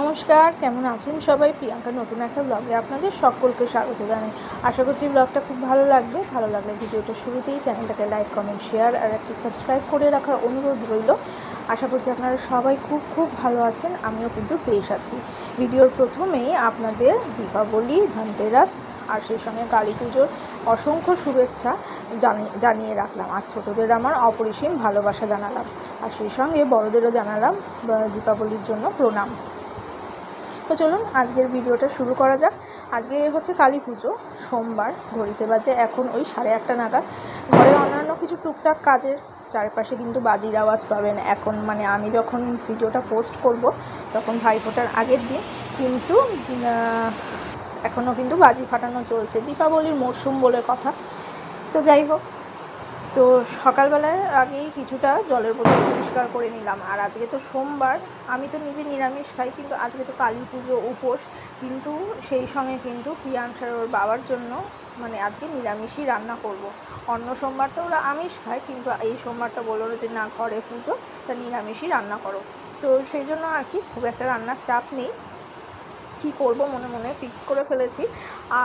নমস্কার, কেমন আছেন সবাই? প্রিয়াঙ্কা নতুন একটা ব্লগে আপনাদের সকলকে স্বাগত জানাই। আশা করছি ব্লগটা খুব ভালো লাগবে। ভালো লাগলে ভিডিওটা শুরুতেই চ্যানেলটাকে লাইক কমেন্ট শেয়ার আর একটা সাবস্ক্রাইব করে রাখার অনুরোধ রইল। আশা করছি আপনারা সবাই খুব খুব ভালো আছেন। আমিও কিন্তু বেশ আছি। ভিডিওর প্রথমেই আপনাদের দীপাবলি, ধনতেরাস আর সেই সঙ্গে কালী পুজোর অসংখ্য শুভেচ্ছা জানিয়ে জানিয়ে রাখলাম। আর ছোটোদের আমার অপরিসীম ভালোবাসা জানালাম। আর সেই সঙ্গে বড়দেরও জানালাম দীপাবলির জন্য প্রণাম। তো চলুন আজকের ভিডিওটা শুরু করা যাক। আজকে হচ্ছে কালী পুজো, সোমবার, ঘড়িতে বাজে এখন ওই সাড়ে আটটা নাগাদ। ঘরে অন্যান্য কিছু টুকটাক কাজের চারপাশে কিন্তু বাজির আওয়াজ পাবেন। এখন মানে আমি যখন ভিডিওটা পোস্ট করব তখন ভাইফোঁটার আগের দিন কিন্তু এখনও কিন্তু বাজি ফাটানো চলছে। দীপাবলির মরশুম বলে কথা। তো যাই হোক তো সকালবেলায় আগেই কিছুটা জলের বোতল পরিষ্কার করে নিলাম। আর আজকে তো সোমবার, আমি তো নিজে নিরামিষ খাই, কিন্তু আজকে তো কালী পুজো, উপোস, কিন্তু সেই সঙ্গে কিন্তু প্রিয়াংশার ওর বাবার জন্য মানে আজকে নিরামিষই রান্না করব। অন্য সোমবারটা ওরা আমিষ খায়, কিন্তু এই সোমবারটা বলল যে, না, ঘরে পুজো, তা নিরামিষই রান্না করো। তো সেই জন্য আর কি খুব একটা রান্নার চাপ নেই। কী করব মনে মনে ফিক্স করে ফেলেছি।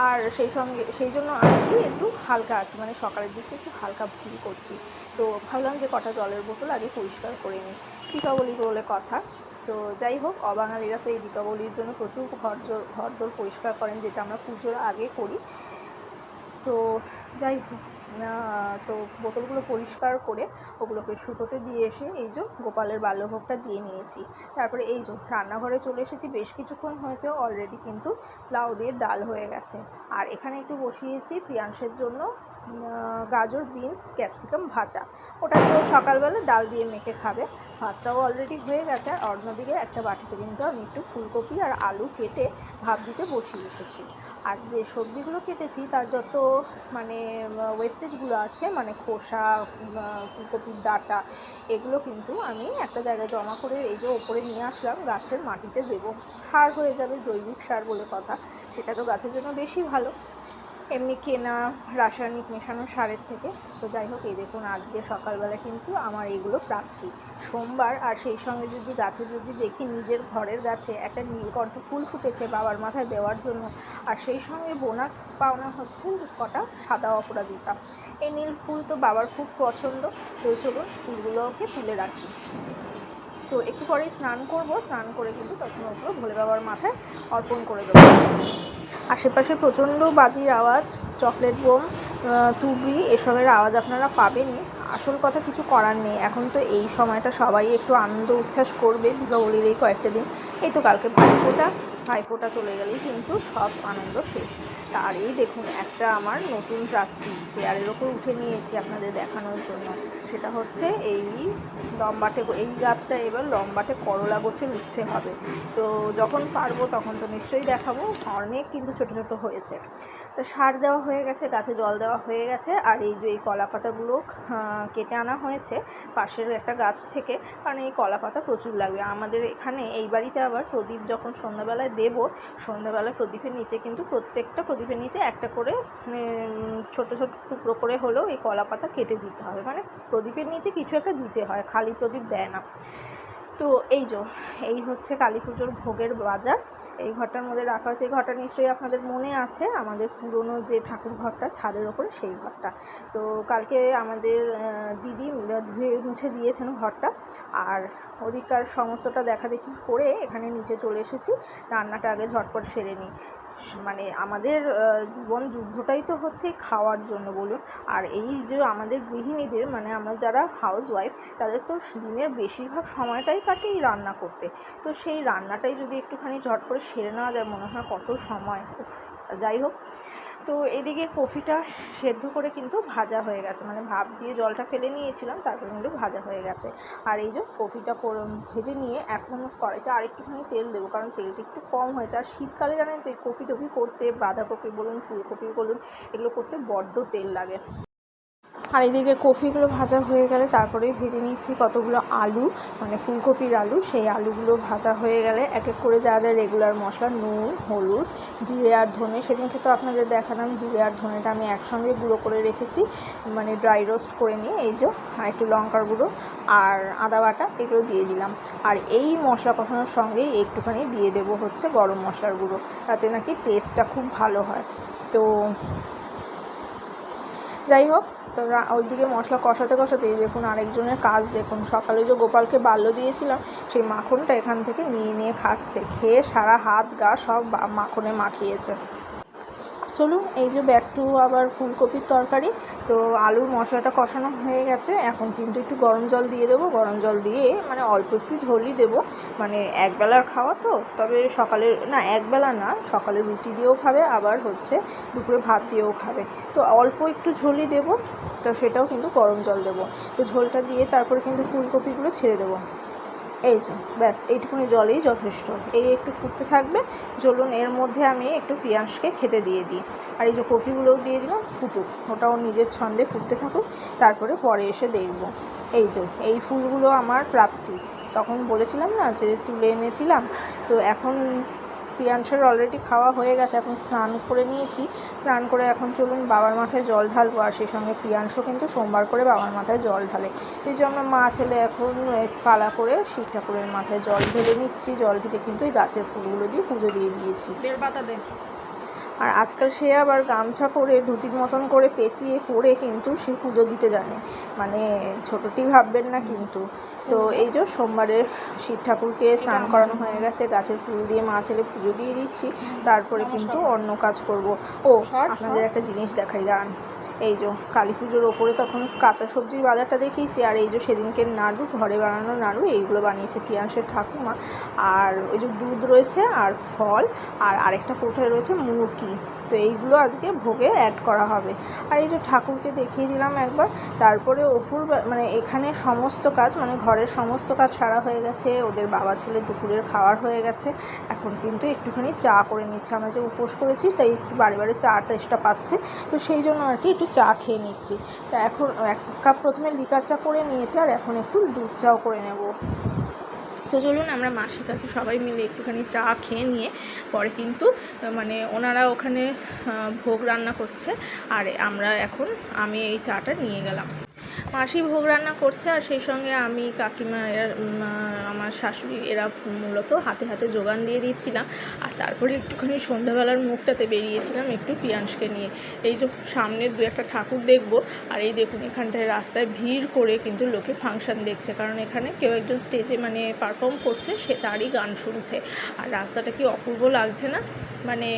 আর সেই সঙ্গে, সেই জন্য আর কি একটু হালকা আছি মানে সকালের দিকে একটু হালকা ফিল করছি। তো ভাবলাম যে কটা জলের বোতল আগে পরিষ্কার করে নিই। দীপাবলি বলে কথা। তো যাই হোক, অবাঙালিরা তো এই দীপাবলির জন্য প্রচুর ঘর জোর ঘর দোর পরিষ্কার করেন, যেটা আমরা পুজোর আগে করি। তো যাই হোক তো বোতলগুলো পরিষ্কার করে ওগুলোকে শুকোতে দিয়ে এসে এই যে গোপালের বাল্যভোগটা দিয়ে নিয়েছি। তারপরে এই যে রান্নাঘরে চলে এসেছি, বেশ কিছুক্ষণ হয়েছে অলরেডি কিন্তু লাউ দিয়ে ডাল হয়ে গেছে। আর এখানে একটু বসিয়েছি প্রিয়াংশের জন্য গাজর, বিনস, ক্যাপসিকাম ভাজা। ওটা তো সকালবেলা ডাল দিয়ে মেখে খাবে। ভাতটাও অলরেডি হয়ে গেছে। আর অন্যদিকে একটা বাটিতে কিন্তু আমি একটু ফুলকপি আর আলু কেটে ভাপ দিতে বসিয়ে এসেছি। আর যে সবজিগুলো কেটেছি, তার যত মানে ওয়েস্টেজগুলো আছে মানে খোসা ফুলকপির ডাটা, এগুলো কিন্তু আমি একটা জায়গায় জমা করে এই যে ওপরে নিয়ে আসলাম, গাছের মাটিতে দেবো। সার হয়ে যাবে জৈবিক সার বলে কথা, সেটা তো গাছের জন্য বেশি ভালো। এমনি কেনা রাসায়নিক মেশানো সারের থেকে। তো যাই হোক, এই দেখুন আজকে সকালবেলা কিন্তু আমার এগুলো প্রাপ্তি। সোমবার আর সেই সঙ্গে যদি গাছে যদি দেখি নিজের ঘরের গাছে একটা নীলকণ্ঠ ফুল ফুটেছে বাবার মাথায় দেওয়ার জন্য, আর সেই সঙ্গে বোনাস পাওনা হচ্ছে কটা সাদা অপরাজিতা। এই নীল ফুল তো বাবার খুব পছন্দ। তো চলুন ফুলগুলোকে তুলে রাখি। তো একটু পরেই স্নান করব। স্নান করে কিন্তু তখন ওগুলো ভোলে বাবার মাথায় অর্পণ করে দেবো। আশেপাশে প্রচণ্ড বাজির আওয়াজ, চকলেট বোম তুবড়ি, এসবের আওয়াজ আপনারা পাবেনই। আসল কথা কিছু করার নেই। এখন তো এই সময়টা সবাই একটু আনন্দ, উচ্ছ্বাস করবে দীপাবলির এই কয়েকটা দিন। এই তো কালকে ভাইফোঁটা ভাইফোঁটা চলে গেলেই কিন্তু সব আনন্দ শেষ। আর এই দেখুন, একটা আমার নতুন প্রাপ্তি, চেয়ারের ওপর উঠে নিয়েছি আপনাদের দেখানোর জন্য। সেটা হচ্ছে এই লম্বাটে এই গাছটা এবার লম্বাটে করলা গোছের উচ্ছে হবে। তো যখন পারব তখন তো নিশ্চয়ই দেখাবো, অনেক কিন্তু ছোট ছোট হয়েছে। তো সার দেওয়া হয়ে গেছে, গাছে জল দেওয়া হয়ে গেছে, আর এই যে এই কলা পাতাগুলো কেটে আনা হয়েছে পাশের একটা গাছ থেকে, কারণ এই কলা পাতা প্রচুর লাগবে। আমাদের এখানে এই বাড়িতে আবার প্রদীপ যখন সন্ধ্যাবেলায় দেব, সন্ধ্যাবেলায় প্রদীপের নিচে কিন্তু প্রত্যেকটা প্রদীপের নিচে একটা করে ছোট ছোট টুকরো করে হলেও এই কলা পাতা কেটে দিতে হবে। মানে প্রদীপের নিচে কিছু একটা দিতে হয়, খালি প্রদীপ দেয় না। তো এই যে, এই হচ্ছে কালী পুজোর ভোগের বাজার। এই ঘরটার মধ্যে রাখা হয়েছে। এই ঘরটা নিশ্চয়ই আপনাদের মনে আছে, আমাদের পুরনো যে ঠাকুর ঘরটা, ছাদের ওপরে সেই ঘরটা। তো কালকে আমাদের দিদি ধুয়ে মুছে দিয়েছেন ঘরটা। আর ওদিককার সমস্তটা দেখা দেখি করে এখানে নিচে চলে এসেছি। রান্নাটা আগে ঝটপট সেরে নিই। মানে আমাদের জীবন যুদ্ধটাই তো হচ্ছে খাওয়ার জন্য বলুন। আর এই যে আমাদের গৃহিণীদের মানে আমরা যারা হাউস ওয়াইফ তাদের তো দিনের বেশিরভাগ সময়টাই কাটে এই রান্না করতে। তো সেই রান্নাটাই যদি একটুখানি ঝট করে সেরে নেওয়া যায়, মনে হয় কত সময়। যাই হোক। তো এদিকে কফিটা সেদ্ধ করে কিন্তু ভাজা হয়ে গেছে। মানে ভাপ দিয়ে জলটা ফেলে নিয়েছিলাম, তারপরে কিন্তু ভাজা হয়ে গেছে। আর এই যে কফিটা ভেজে নিয়ে এখন কড়াইতে আরেকটুখানি তেল দেবো, কারণ তেলটা একটু কম হয়েছে। আর শীতকালে জানেন তো এই কফি টফি করতে বাঁধাকপি বলুন, ফুলকপি বলুন, এগুলো করতে বড্ড তেল লাগে। আর এদিকে কফিগুলো ভাজা হয়ে গেলে তারপরে ভেজে নিচ্ছি কতগুলো আলু মানে ফুলকপির আলু। সেই আলুগুলো ভাজা হয়ে গেলে এক এক করে যা যা রেগুলার মশলা, নুন, হলুদ, জিরে আর ধনে। সেদিনকে তো আপনাদের দেখালাম জিরে আর ধনেটা আমি একসঙ্গে গুঁড়ো করে রেখেছি মানে ড্রাই রোস্ট করে নিয়ে এই যে, আর একটু লঙ্কার গুঁড়ো আর আদা বাটা এগুলো দিয়ে দিলাম। আর এই মশলা কষানোর সঙ্গেই একটুখানি দিয়ে দেবো হচ্ছে গরম মশলার গুঁড়ো, তাতে নাকি টেস্টটা খুব ভালো হয়। তো যাই হোক, তো ওইদিকে মশলা কষাতে কষাতেই দেখুন আরেকজনের কাজ দেখুন। সকালে যে গোপালকে বাল্য দিয়েছিলাম, সেই মাখনটা এখান থেকে নিয়ে নিয়ে খাচ্ছে। খেয়ে সারা হাত গা সব মাখনে মাখিয়েছে। চলুন, এই যে ব্যাক টু আবার ফুলকপির তরকারি তো আলুর মশলাটা কষানো হয়ে গেছে। এখন কিন্তু একটু গরম জল দিয়ে দেবো। গরম জল দিয়ে মানে অল্প একটু ঝোলই দেবো। মানে একবেলার খাওয়া তো, তবে সকালে, না একবেলা না, সকালে রুটি দিয়েও খাবে, আবার হচ্ছে দুপুরে ভাত দিয়েও খাবে। তো অল্প একটু ঝোলই দেবো, তো সেটাও কিন্তু গরম জল দেবো। তো ঝোলটা দিয়ে তারপরে কিন্তু ফুলকপিগুলো ছেড়ে দেবো। এই যে, ব্যাস, এইটুকুনি জলেই যথেষ্ট। এই একটু ফুটতে থাকবে চলুন এর মধ্যে আমি একটু পিঁয়াজকে খেতে দিয়ে দিই। আর এই যে কফিগুলোও দিয়ে দিলাম, ফুটুক, ওটাও নিজের ছন্দে ফুটতে থাকুক, তারপরে পরে এসে দেখব। এই যে, এই ফুলগুলো আমার প্রাপ্তি। তখন বলেছিলাম না যে, তুলে এনেছিলাম, তো এখন পিয়াংশের অলরেডি খাওয়া হয়ে গেছে এখন স্নান করে নিয়েছি। স্নান করে এখন চলুন বাবার মাথায় জল ঢালবো আর সেই সঙ্গে প্রিয়াংশও কিন্তু সোমবার করে বাবার মাথায় জল ঢালে। এই যে আমরা মা ছেলে এখন পালা করে শিব ঠাকুরের মাথায় জল ঢেলে নিচ্ছি। জল ঢেলে কিন্তু এই গাছের ফুলগুলো দিয়ে পুজো দিয়ে দিয়েছি। আর আজকাল সে আবার গামছা পরে ধুতির মতন করে পেঁচিয়ে পরে কিন্তু সে পুজো দিতে জানে। মানে ছোটটি ভাববেন না কিন্তু। তো এই যে সোমবারে শিব ঠাকুরকে স্নান করানো হয়ে গেছে, গাছের ফুল দিয়ে মা ছেলে পুজো দিয়ে দিচ্ছি, তারপরে কিন্তু অন্য কাজ করব। ও, আপনাদের একটা জিনিস দেখাই, দাঁড়ান। এই যে কালী পুজোর ওপরে তখন কাঁচা সবজির বাজারটা দেখিয়েছি, আর এই যে সেদিনকে নাড়ু, ঘরে বানানো নাড়ু, এইগুলো বানিয়েছে প্রিয়াংশের ঠাকুমা। আর ওই যে দুধ রয়েছে, আর ফল, আর আরেকটা কোঠায় রয়েছে মুরকি তো এইগুলো আজকে ভোগে অ্যাড করা হবে। আর এই যে ঠাকুরকে দেখিয়ে দিলাম একবার, তারপরে অপুর মানে এখানে সমস্ত কাজ মানে ঘরের সমস্ত কাজ সারা হয়ে গেছে, ওদের বাবা ছেলে দুপুরের খাওয়ার হয়ে গেছে। এখন কিন্তু একটুখানি চা করে নিচ্ছে। আমরা যে উপোস করেছি, তাই একটু বারে বারে চা টেস্টটা পাচ্ছে। তো সেই জন্য আর কি একটু চা খেয়ে নিচ্ছি। তা এখন এক কাপ প্রথমে লিকার চা করে নিয়েছি, আর এখন একটু দুধ চাও করে নেব। তো চলুন আমরা মাসি কাকি সবাই মিলে একটুখানি চা খেয়ে নিয়ে পরে কিন্তু মানে ওনারা ওখানে ভোগ রান্না করছে। আর আমরা এখন, আমি এই চাটা নিয়ে গেলাম। মাসি ভোগ রান্না করছে আর সেই সঙ্গে আমি কাকিমা আমার শাশুড়ি এরা মূলত হাতে হাতে যোগান দিয়ে দিচ্ছিলাম। আর তারপরে একটুখানি সন্ধ্যাবেলার মুখটাতে বেরিয়েছিলাম একটু পিয়াংশকে নিয়ে। এই যে সামনে দু একটা ঠাকুর দেখব, আর এই দেখুন এখানটায় রাস্তায় ভিড় করে কিন্তু লোকে ফাংশন দেখছে। কারণ এখানে কেউ একজন স্টেজে মানে পারফর্ম করছে, সে তারই গান শুনছে। আর রাস্তাটা কি অপূর্ব লাগছে না? মানে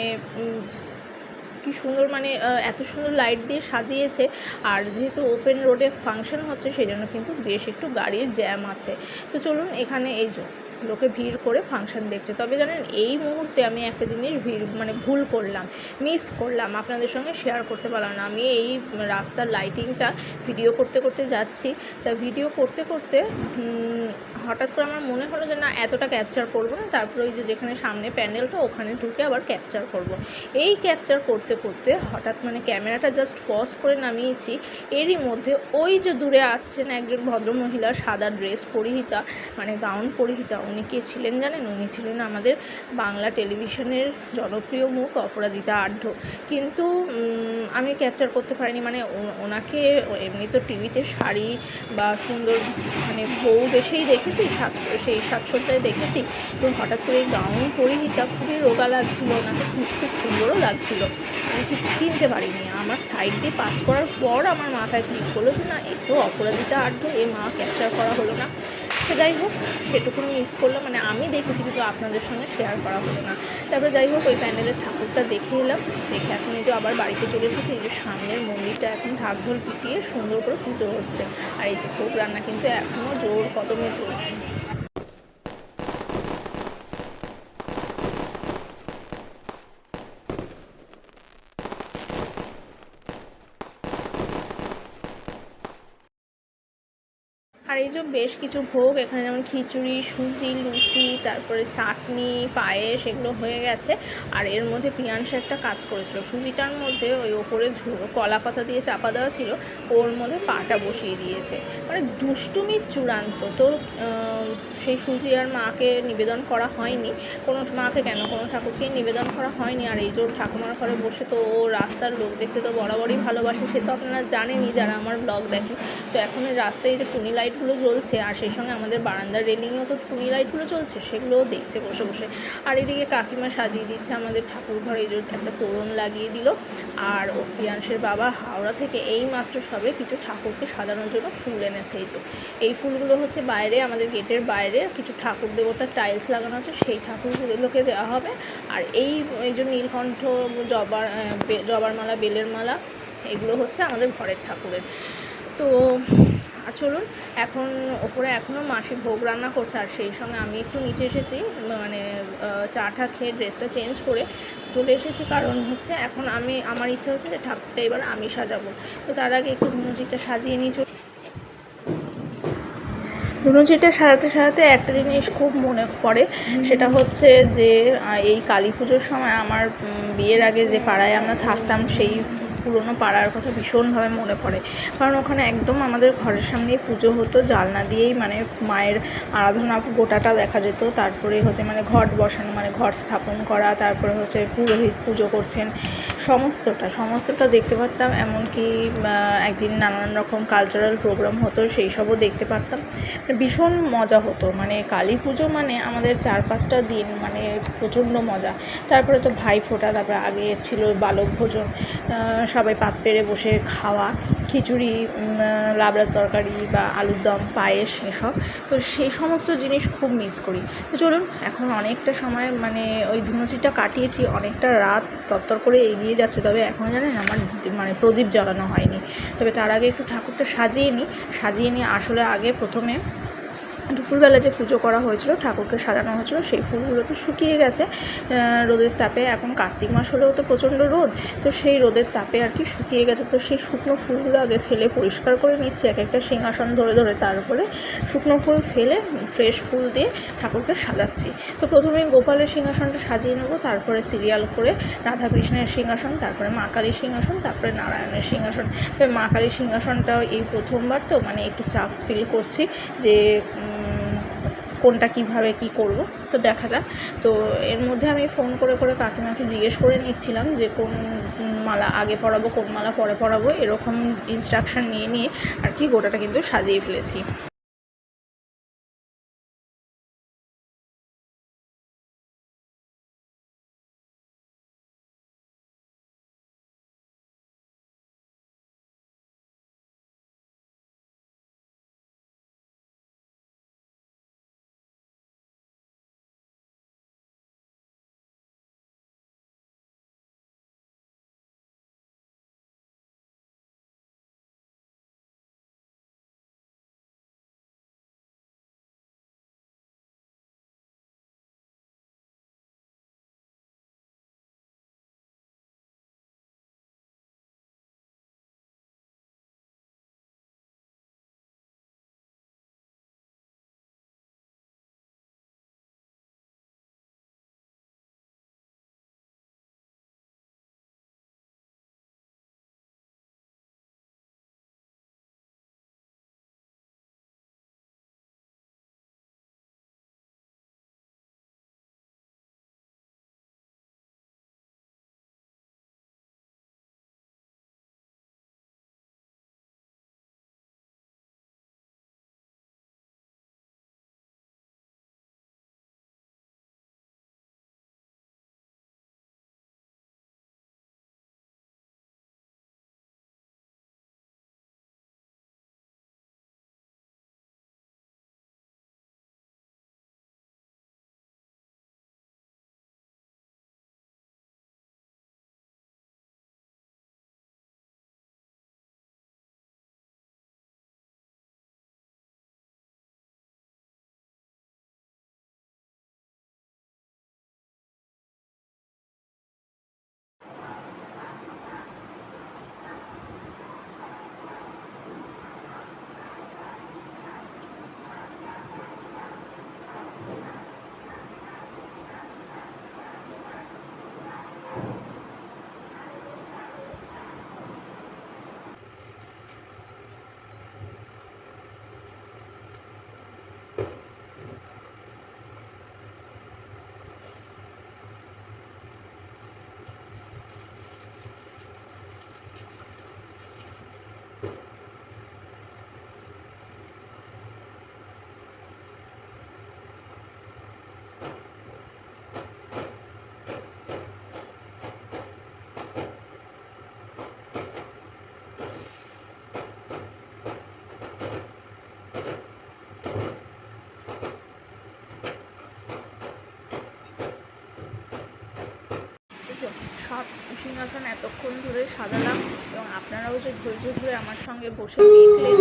কি সুন্দর মানে এত সুন্দর লাইট দিয়ে সাজিয়েছে। আর যেহেতু ওপেন রোডে ফাংশন হচ্ছে, সেই জন্য কিন্তু বেশ একটু গাড়ির জ্যাম আছে। তো চলুন এখানে এই যে লোকে ভিড় করে ফাংশন দেখছে। তবে জানেন, এই মুহূর্তে আমি একটা জিনিস ভিড় মানে ভুল করলাম মিস করলাম, আপনাদের সঙ্গে শেয়ার করতে পারলাম না। আমি এই রাস্তার লাইটিংটা ভিডিও করতে করতে যাচ্ছি। তা ভিডিও করতে করতে হঠাৎ করে আমার মনে হলো যে না, এতটা ক্যাপচার করব না। তারপরে ওই যে যেখানে সামনে প্যান্ডেলটা ওখানে ঢুকে আবার ক্যাপচার করব। এই ক্যাপচার করতে করতে হঠাৎ মানে ক্যামেরাটা জাস্ট পজ করে নামিয়েছি। এরই মধ্যে ওই যে দূরে আসছেন একজন ভদ্রমহিলা, সাদা ড্রেস পরিহিতা মানে গাউন পরিহিতা উনি কে ছিলেন জানেন? উনি ছিলেন আমাদের বাংলা টেলিভিশনের জনপ্রিয় মুখ অপরাজিতা আঢ্য কিন্তু আমি ক্যাপচার করতে পারিনি। মানে ওনাকে এমনি তো টিভিতে শাড়ি বা সুন্দর মানে বউ বেশেই দেখেছি, সাজ, সেই সাজসজ্জায় দেখেছি। তো হঠাৎ করে গাউন পরিহিতা খুবই রোগা লাগছিল, ওনাকে খুব খুব সুন্দরও লাগছিল। আমি ঠিক চিনতে পারিনি। আমার সাইড দিয়ে পাস করার পর আমার মাথায় ক্লিক করল যে না এ তো অপরাজিতা আড্ড, এ মা ক্যাপচার করা হলো না। তো যাই হোক, সেটুকুনি মিস করলাম। মানে আমি দেখেছি কিন্তু আপনাদের সঙ্গে শেয়ার করা হলো না। তারপরে যাই হোক, ওই প্যান্ডেলের ঠাকুরটা দেখে এলাম দেখে এখন এই যে আবার বাড়িতে চলে এসেছি, এই যে সামনের মন্দিরটা এখন ঢাক ঢাকঢোল পিটিয়ে সুন্দর করে পুজো হচ্ছে। আর এই যে ভোগ রান্না কিন্তু এখনও জোর কদমে চলছে। আর এই যে বেশ কিছু ভোগ, এখানে যেমন খিচুড়ি, সুজি, লুচি, তারপরে চাটনি, পায়েস এগুলো হয়ে গেছে। আর এর মধ্যে প্রিয়াংশা একটা কাজ করেছিল। সুজিটার মধ্যে ওই ওপরে কলা পাতা দিয়ে চাপা দেওয়া ছিল, ওর মধ্যে পাটা বসিয়ে দিয়েছে। মানে দুষ্টুমির চূড়ান্ত। তো সেই সুজি আর মাকে নিবেদন করা হয়নি। কোনো মাকে কেন? কোনো ঠাকুরকেই নিবেদন করা হয়নি। আর এই ওর ঠাকুমার ঘরে বসে তো ও রাস্তার লোক দেখতে তো বরাবরই ভালোবাসে, সে তো আপনারা জানেনই যারা আমার ব্লগ দেখে তো এখন রাস্তায় এই যে টুনি লাইটগুলো জ্বলছে, আর সেই সঙ্গে আমাদের বারান্দার রেলিংয়েও তো টুনি লাইটগুলো চলছে সেগুলোও দেখছে বসে বসে। আর এদিকে কাকিমা সাজিয়ে দিচ্ছে আমাদের ঠাকুর ঘরে, এই একটা তোরণ লাগিয়ে দিল। আর ও প্রিয়াংশের বাবা হাওড়া থেকে এই মাত্র সবে কিছু ঠাকুরকে সাজানোর জন্য ফুল এনেছে, এই যে। এই ফুলগুলো হচ্ছে বাইরে আমাদের গেটের বাইরে কিছু ঠাকুর দেবতার টাইলস লাগানো আছে সেই ঠাকুরগুলোকে দেওয়া হবে। আর এই এই যে নীলকণ্ঠ জবার জবার মালা বেলের মালা এগুলো হচ্ছে আমাদের ঘরের ঠাকুরের। তো আর চলুন এখন ওপরে এখনও মাসি ভোগ রান্না করছে আর সেই সঙ্গে আমি একটু নিচে এসেছি মানে আহ, চা টা খেয়ে ড্রেসটা চেঞ্জ করে চলে এসেছি কারণ হচ্ছে এখন আমি আমার ইচ্ছা হচ্ছে যে ঠাকুরটা এবার আমি সাজাবো। তো তার আগে একটু ধুনুচিটা সাজিয়ে নিয়ে ধুনুচিটা সারাতে সারাতে একটা জিনিস খুব মনে পড়ে, সেটা হচ্ছে যে এই কালী পুজোর সময় আমার বিয়ের আগে যে পাড়ায় আমরা থাকতাম, সেই পুরনো পাড়ার কথা ভীষণভাবে মনে পড়ে। কারণ ওখানে একদম আমাদের ঘরের সামনেই পুজো হতো, জালনা দিয়েই মানে মায়ের আরাধনা গোটাটা দেখা যেত। তারপরে হচ্ছে মানে ঘট বসানো মানে ঘট স্থাপন করা, তারপরে হচ্ছে পুরোহিত পুজো করছেন। সমস্তটা সমস্তটা দেখতে পারতাম। এমনকি একদিন নানান রকম কালচারাল প্রোগ্রাম হতো, সেই সবও দেখতে পারতাম। ভীষণ মজা হতো। মানে কালী পুজো মানে আমাদের চার পাঁচটা দিন মানে প্রচণ্ড মজা। তারপরে তো ভাই ফোটা, তারপরে আগে ছিল বালক ভোজন। সবাই পাত পেরে বসে খাওয়া, খিচুড়ি লাবড়ার তরকারি বা আলুর দম, পায়েস, এসব। তো সেই সমস্ত জিনিস খুব মিস করি। তো চলুন, এখন অনেকটা সময় মানে ওই ধুনুচিটা কাটিয়েছি, অনেকটা রাত তত্তর করে এগিয়ে যাচ্ছে, তবে এখনও জানেন আমার মানে প্রদীপ জ্বালানো হয়নি। তবে তার আগে একটু ঠাকুরটা সাজিয়ে নিই সাজিয়ে নিয়ে আসলে আগে প্রথমে দুপুরবেলা যে পুজো করা হয়েছিল, ঠাকুরকে সাজানো হয়েছিল, সেই ফুলগুলো তো শুকিয়ে গেছে। রোদের তাপে এখন কার্তিক মাস হলেও তো প্রচণ্ড রোদ, তো সেই রোদের তাপে আর কি শুকিয়ে গেছে। তো সেই শুকনো ফুলগুলো আগে ফেলে পরিষ্কার করে নিচ্ছি, এক একটা সিংহাসন ধরে ধরে তারপরে শুকনো ফুল ফেলে ফ্রেশ ফুল দিয়ে ঠাকুরকে সাজাচ্ছি। তো প্রথমে গোপালের সিংহাসনটা সাজিয়ে নেব, তারপরে সিরিয়াল করে রাধাকৃষ্ণের সিংহাসন, তারপরে মা কালীর সিংহাসন, তারপরে নারায়ণের সিংহাসন। মা কালীর সিংহাসনটাও এই প্রথমবার তো মানে একটু চাপ ফিল করছি যে কোনটা কীভাবে কি করব, তো দেখা যাক। তো এর মধ্যে আমি ফোন করে করে কাকিমাকে জিজ্ঞেস করে নিচ্ছিলাম যে কোন মালা আগে পরাবো, কোন মালা পরে পরাবো, এরকম ইনস্ট্রাকশান নিয়ে নিয়ে আর কি গোটাটা কিন্তু সাজিয়ে ফেলেছি। সব সিংহাসন এতক্ষণ ধরে সাজালাম এবং আপনারাও যে ধৈর্য ধরে আমার সঙ্গে বসে দেখলেন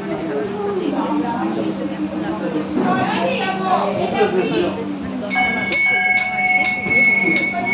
মানে সাজানোটা দেখলেন এই যে কেমন লাগছে মানে দশটা বাজে সেই জন্য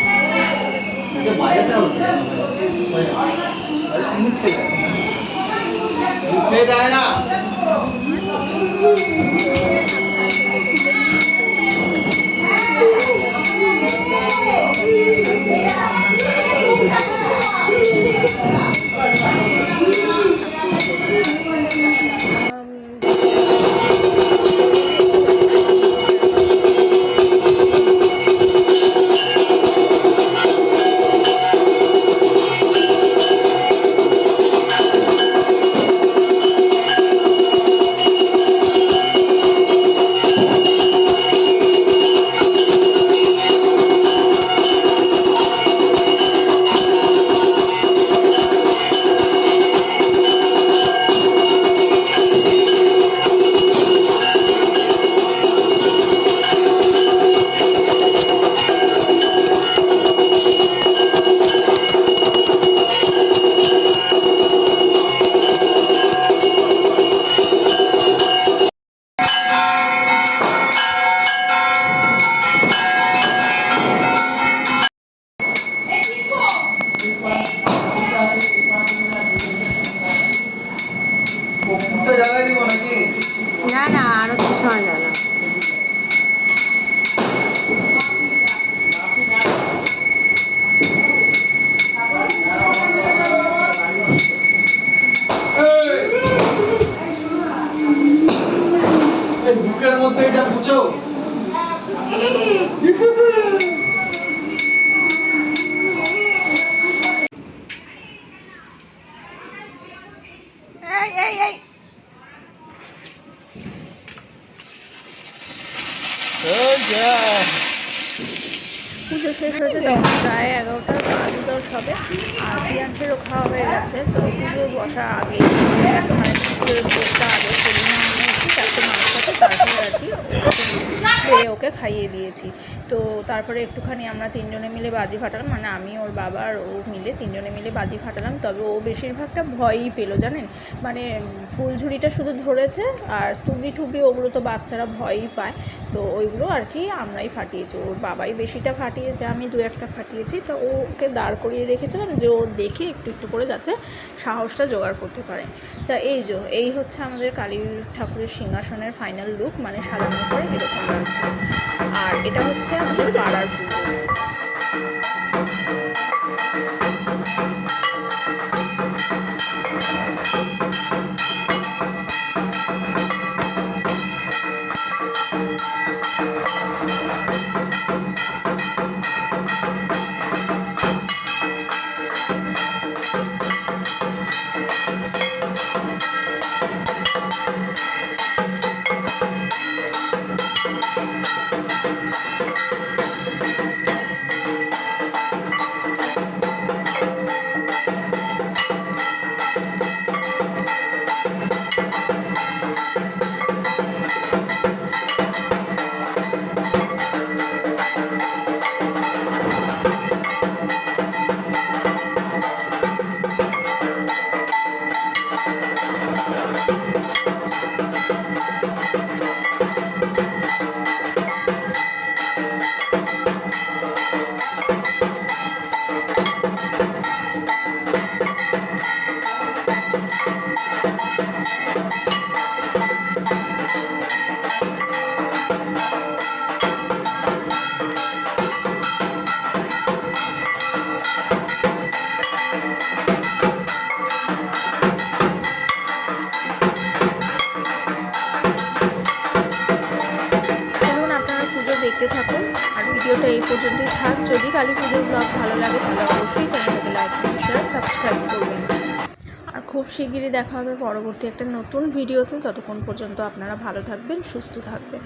পুজো শেষ হয়েছে, তখন প্রায় এগারোটা পাঁচ দশ হবে, আর পিয়াংশেরও খাওয়া হয়ে গেছে, তো পুজো বসা আগে হয়ে গেছে মানে পুজোর ভোগটা আগে নিয়েছি চারটে মাংস আছে তারপরে আর কি খেয়ে ওকে খাইয়ে দিয়েছি। তো তারপরে একটুখানি আমরা তিনজনে মিলে বাজি ফাটালাম মানে আমি, ওর বাবা আর ও মিলে তিনজনে মিলে বাজি ফাটালাম। তবে ও বেশিরভাগটা ভয়ই পেল, জানেন? মানে ফুলঝুরিটা শুধু ধরেছে আর টুবড়ি টুবড়ি ওগুলো তো বাচ্চারা ভয়ই পায়। তো ওইগুলো আর কি আমরাই ফাটিয়েছি, ওর বাবাই বেশিটা ফাটিয়েছে, আমি দু একটা ফাটিয়েছি। তো ওকে দাঁড় করিয়ে রেখেছিলাম যে ও দেখে একটু একটু করে যাতে সাহসটা জোগাড় করতে পারে। তা এই যে, এই হচ্ছে আমাদের কালী ঠাকুরের সিংহাসনের ফাইনাল লুক মানে সাজানো করে এরকম আর এটা হচ্ছে আমাদের পাড়ার পুজো। দেখতে থাকুন। আর ভিডিওটা এই পর্যন্তই থাক। যদি কালী পুজোর ব্লগ ভালো লাগে, তাহলে অবশ্যই চ্যানেলটাকে লাইক শেয়ার সাবস্ক্রাইব করবেন। খুব শিগগিরই দেখা হবে পরবর্তী একটা নতুন ভিডিওতে। ততক্ষণ পর্যন্ত আপনারা ভালো থাকবেন, সুস্থ থাকবেন।